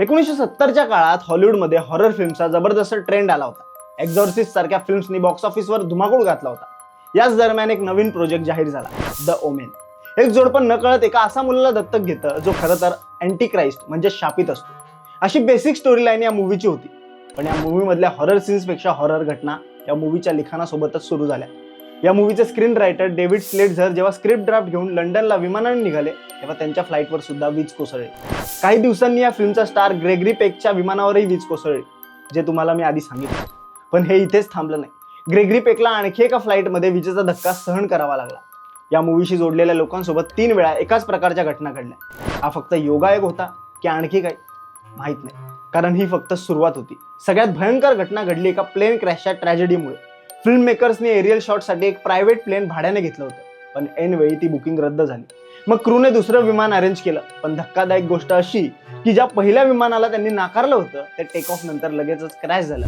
एकोणीसशे सत्तरच्या काळात हॉलिवूडमध्ये हॉरर फिल्मचा जबरदस्त ट्रेंड आला होता. एक्झॉर्सिस्ट सारख्या फिल्म्सनी बॉक्स ऑफिसवर धुमाकूळ घातला होता. याच दरम्यान एक नवीन प्रोजेक्ट जाहीर झाला द ओमेन एक जोडपण नकळत एका असा मुलाला दत्तक घेतं जो खरं तर अँटी क्राइस्ट म्हणजे शापित असतो. अशी बेसिक स्टोरी लाईन या मूवीची होती. पण या मूवीमधल्या हॉरर सीन्सपेक्षा हॉरर घटना या मूवीच्या लिखाणासोबतच सुरू झाल्या. या मूवीचे स्क्रीन रायटर डेव्हिड स्लेटझर जेव्हा स्क्रिप्ट ड्राफ्ट घेऊन लंडनला विमानाने निघाले तेव्हा त्यांच्या फ्लाईटवर सुद्धा वीज कोसळली. काही दिवसांनी या फिल्मचा स्टार ग्रेगरी पेकच्या विमानावरही वीज कोसळली जे तुम्हाला मी आधी सांगितलं. पण हे इथेच थांबलं नाही. ग्रेगरी पेकला आणखी एका फ्लाईटमध्ये विजेचा धक्का सहन करावा लागला. या मूवीशी जोडलेल्या लोकांसोबत तीन वेळा एकाच प्रकारच्या घटना घडल्या. हा फक्त योगायोग होता की आणखी काही? माहीत नाही. कारण ही फक्त सुरुवात होती. सगळ्यात भयंकर घटना घडली एका प्लेन क्रॅशच्या ट्रॅजेडीमुळे फिल्म मेकर्सने एरियल शॉटसाठी एक प्रायव्हेट प्लेन भाड्याने घेतलं होतं. पण एन वेळी ती बुकिंग रद्द झाली. मग क्रूने दुसरं विमान अरेंज केलं. पण धक्कादायक गोष्ट अशी की ज्या पहिल्या विमानाला त्यांनी नाकारलं होतं ते टेक ऑफ नंतर लगेचच क्रॅश झालं.